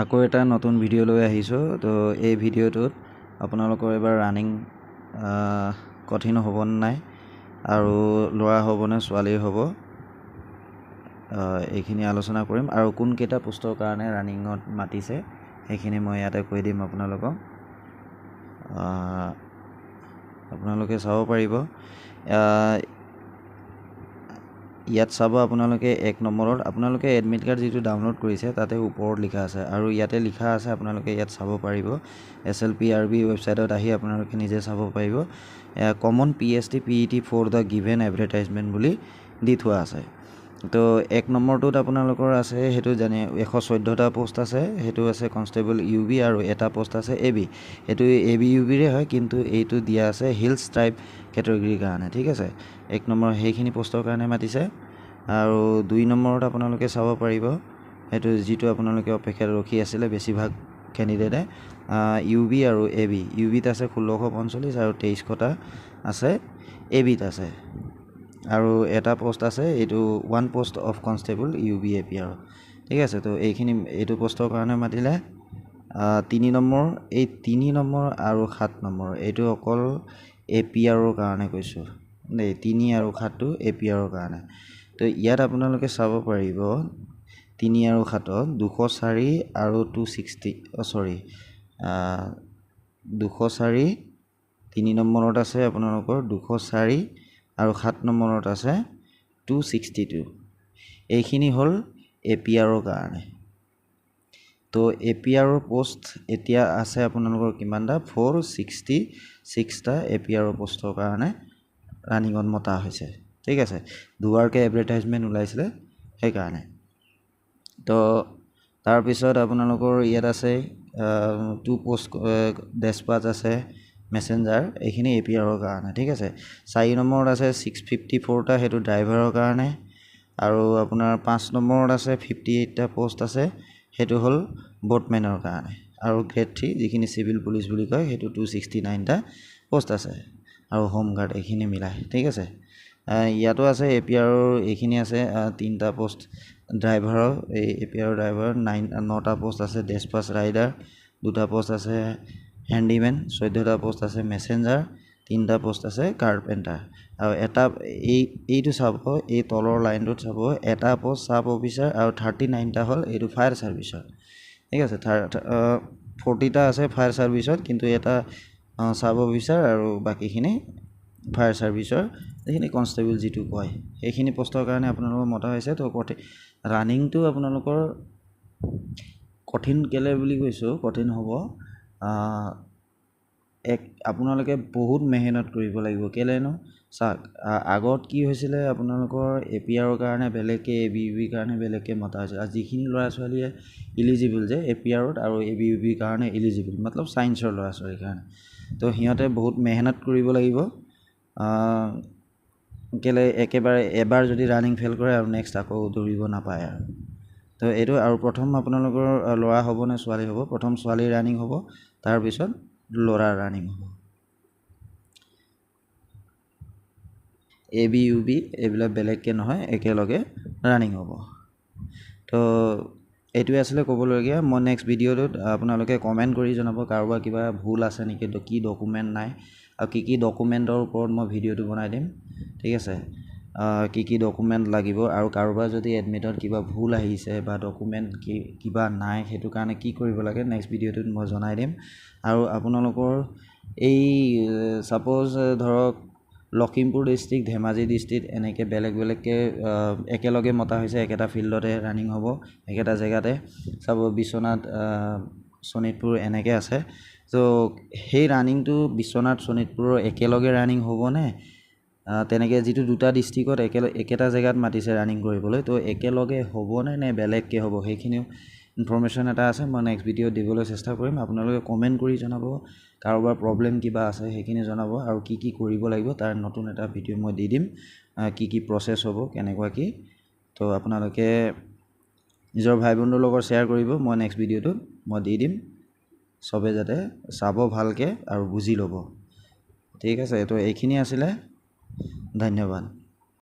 আকৌ এটা নতুন ভিডিঅ' লৈ আহিছোঁ। তো এই ভিডিঅ'টোত আপোনালোকৰ এইবাৰ ৰানিং কঠিন হ'বনে নাই আৰু ল'ৰা হ'বনে ছোৱালী হ'ব এইখিনি আলোচনা কৰিম। আৰু কোনকেইটা পোষ্টৰ কাৰণে ৰানিঙত মাতিছে সেইখিনি মই ইয়াতে কৈ দিম আপোনালোকক। আপোনালোকে চাব পাৰিব। ইয়াত চাব আপোনালোকে এক নম্বৰত আপোনালোকে এডমিট কাৰ্ড যিটো ডাউনলোড কৰিছে তাতে ওপৰত লিখা আছে আৰু ইয়াতে লিখা আছে আপোনালোকে ইয়াত চাব পাৰিব। S L P R B ৱেবছাইটত আহি আপোনালোকে নিজে চাব পাৰিব। Common P H T P E T for the given advertisement বুলি দি থোৱা আছে। তো এক নম্বৰটোত আপোনালোকৰ আছে, সেইটো জানে এশ চৈধ্যটা পষ্ট আছে, সেইটো আছে কনষ্টেবল ইউ বি আৰু এটা পষ্ট আছে এ বি সেইটো এ বি ইউ বিৰে হয়, কিন্তু এইটো দিয়া আছে হিলছ ট্ৰাইব কেটেগৰীৰ কাৰণে, ঠিক আছে? এক নম্বৰ সেইখিনি পষ্টৰ কাৰণে মাতিছে। আৰু দুই নম্বৰত আপোনালোকে চাব পাৰিব, সেইটো যিটো আপোনালোকে অপেক্ষাত ৰখি আছিলে বেছিভাগ কেণ্ডিডেটে ইউ বি আৰু এ বি ইউ বিত আছে ষোল্লশ পঞ্চল্লিছ আৰু তেইছশটা আছে এ বিত আছে। আৰু এটা পষ্ট আছে এইটো one post of constable U B A P আৰু। ঠিক আছে তো এইখিনি এইটো পষ্টৰ কাৰণে মাতিলে তিনি নম্বৰ এই তিনি নম্বৰ আৰু সাত নম্বৰ এইটো অকল এ পি আৰৰ কাৰণে কৈছোঁ। দেই তিনি আৰু সাতটো এ পি আৰৰ কাৰণে। তো ইয়াত আপোনালোকে চাব পাৰিব তিনি আৰু সাতত দুশ চাৰি আৰু টু ছিক্সটি অ' চৰি দুশ চাৰি তিনি নম্বৰত আছে আপোনালোকৰ দুশ চাৰি আৰু সাত নম্বৰত আছে টু ছিক্সটি টু এইখিনি হ'ল এ পি আৰৰ কাৰণে। তো এ পি আৰৰ পষ্ট এতিয়া আছে আপোনালোকৰ কিমানটা ফ'ৰ ছিক্সটি ছিক্সটা এ পি আৰৰ পষ্টৰ কাৰণে ৰানিঙত মতা হৈছে। ঠিক আছে? দুবাৰকৈ এডভাৰটাইজমেণ্ট ওলাইছিলে সেইকাৰণে। তো তাৰপিছত আপোনালোকৰ ইয়াত আছে টু পষ্ট ডেছপাচ আছে। মেছেঞ্জাৰ এইখিনি এ পি আৰৰ কাৰণে ঠিক আছে? চাৰি নম্বৰত আছে ছিক্স ফিফটি ফ'ৰটা সেইটো ড্ৰাইভাৰৰ কাৰণে। আৰু আপোনাৰ পাঁচ নম্বৰত আছে ফিফটি এইটটা পষ্ট আছে সেইটো হ'ল বটমেনৰ কাৰণে। আৰু গ্ৰেড থ্ৰী যিখিনি চিভিল পুলিচ বুলি কয় সেইটো টু ছিক্সটি নাইনটা পষ্ট আছে। আৰু হোম গাৰ্ড এইখিনি মিলাই ঠিক আছে? ইয়াতো আছে এ পি আৰৰ এইখিনি আছে তিনিটা পষ্ট ড্ৰাইভাৰৰ এই এ পি আৰৰ ড্ৰাইভাৰৰ নাইন নটা পষ্ট আছে ডেছপাছ ৰাইডাৰ দুটা পষ্ট আছে হেণ্ডিমেন চৈধ্যটা পষ্ট আছে মেছেঞ্জাৰ তিনিটা পষ্ট আছে কাৰ্পেণ্টাৰ আৰু এটা এই এইটো চাব এই তলৰ লাইনটোত চাব এটা পষ্ট চাব অফিচাৰ আৰু থাৰ্টি নাইনটা হ'ল এইটো ফায়াৰ ছাৰ্ভিচৰ ঠিক আছে ফৰ্টিটা আছে ফায়াৰ ছাৰ্ভিচত কিন্তু এটা চাব অফিচাৰ আৰু বাকীখিনি ফায়াৰ ছাৰ্ভিচৰ এইখিনি কনষ্টেবল যিটো কয় সেইখিনি পষ্টৰ কাৰণে আপোনালোকৰ মতা হৈছে। তো কঠিন ৰানিংটো আপোনালোকৰ কঠিন কেলৈ বুলি কৈছোঁ কঠিন হ'ব। এক আপোনালোকে বহুত মেহনত কৰিব লাগিব। কেলৈনো চাওক আগত কি হৈছিলে আপোনালোকৰ এ পি আৰৰ কাৰণে বেলেগকৈ এ বি বিৰ কাৰণে বেলেগকৈ মতা হৈছিলে। আৰু যিখিনি ল'ৰা ছোৱালীয়ে ইলিজিবল যে এ পি আৰত আৰু এ বি বিৰ কাৰণে ইলিজিবল মতলব ছায়েন্সৰ ল'ৰা ছোৱালীৰ কাৰণে। তো সিহঁতে বহুত মেহনত কৰিব লাগিব। কেলৈ একেবাৰে এবাৰ যদি ৰানিং ফেইল কৰে আৰু নেক্সট আকৌ দৌৰিব নাপায় আৰু। তো এইটো আৰু প্ৰথম আপোনালোকৰ ল'ৰা হ'ব নে ছোৱালী হ'ব? প্ৰথম ছোৱালীৰ ৰানিং হ'ব তাৰপিছত ল'ৰাৰ ৰানিং হ'ব। এ বি ইউ বি এইবিলাক বেলেগকৈ নহয় একেলগে ৰানিং হ'ব। তো এইটোৱে আছিলে ক'বলগীয়া। মই নেক্সট ভিডিঅ'টোত আপোনালোকে কমেণ্ট কৰি জনাব কাৰোবাৰ কিবা ভুল আছে নেকি কি ডকুমেণ্ট নাই আৰু কি কি ডকুমেণ্টৰ ওপৰত মই ভিডিঅ'টো বনাই দিম। ঠিক আছে? কি কি ডকুমেণ্ট লাগিব আৰু কাৰোবাৰ যদি এডমিটত কিবা ভুল আহিছে বা ডকুমেণ্ট কি কিবা নাই সেইটো কাৰণে কি কৰিব লাগে নেক্সট ভিডিঅ'টোত মই জনাই দিম। আৰু আপোনালোকৰ এই ছাপ'জ ধৰক লখিমপুৰ ডিষ্ট্ৰিক্ট ধেমাজি ডিষ্ট্ৰিক্ট এনেকৈ বেলেগ বেলেগকৈ একেলগে মতা হৈছে একেটা ফিল্ডতে ৰানিং হ'ব একেটা জেগাতে। চাব বিশ্বনাথ শোণিতপুৰ এনেকৈ আছে। ত' সেই ৰানিংটো বিশ্বনাথ শোণিতপুৰৰ একেলগে ৰানিং হ'বনে? তেনেকৈ যিটো দুটা ডিষ্ট্ৰিক্টত একেলগে একেটা জেগাত মাতিছে ৰানিং কৰিবলৈ তো একেলগে হ'বনে নে বেলেগকৈ হ'ব সেইখিনিও ইনফৰ্মেশ্যন এটা আছে মই নেক্সট ভিডিঅ'ত দিবলৈ চেষ্টা কৰিম আপোনালোকে কমেণ্ট কৰি জনাব কাৰোবাৰ প্ৰব্লেম কিবা আছে সেইখিনি জনাব আৰু কি কি কৰিব লাগিব তাৰ নতুন এটা ভিডিঅ' মই দি দিম কি কি প্ৰচেছ হ'ব কেনেকুৱা কি তো আপোনালোকে নিজৰ ভাই বন্ধুৰ লগত শ্বেয়াৰ কৰিব মই নেক্সট ভিডিঅ'টোত মই দি দিম চবে যাতে চাব ভালকৈ আৰু বুজি ল'ব। ঠিক আছে তো এইখিনি আছিলে। धन्यवाद।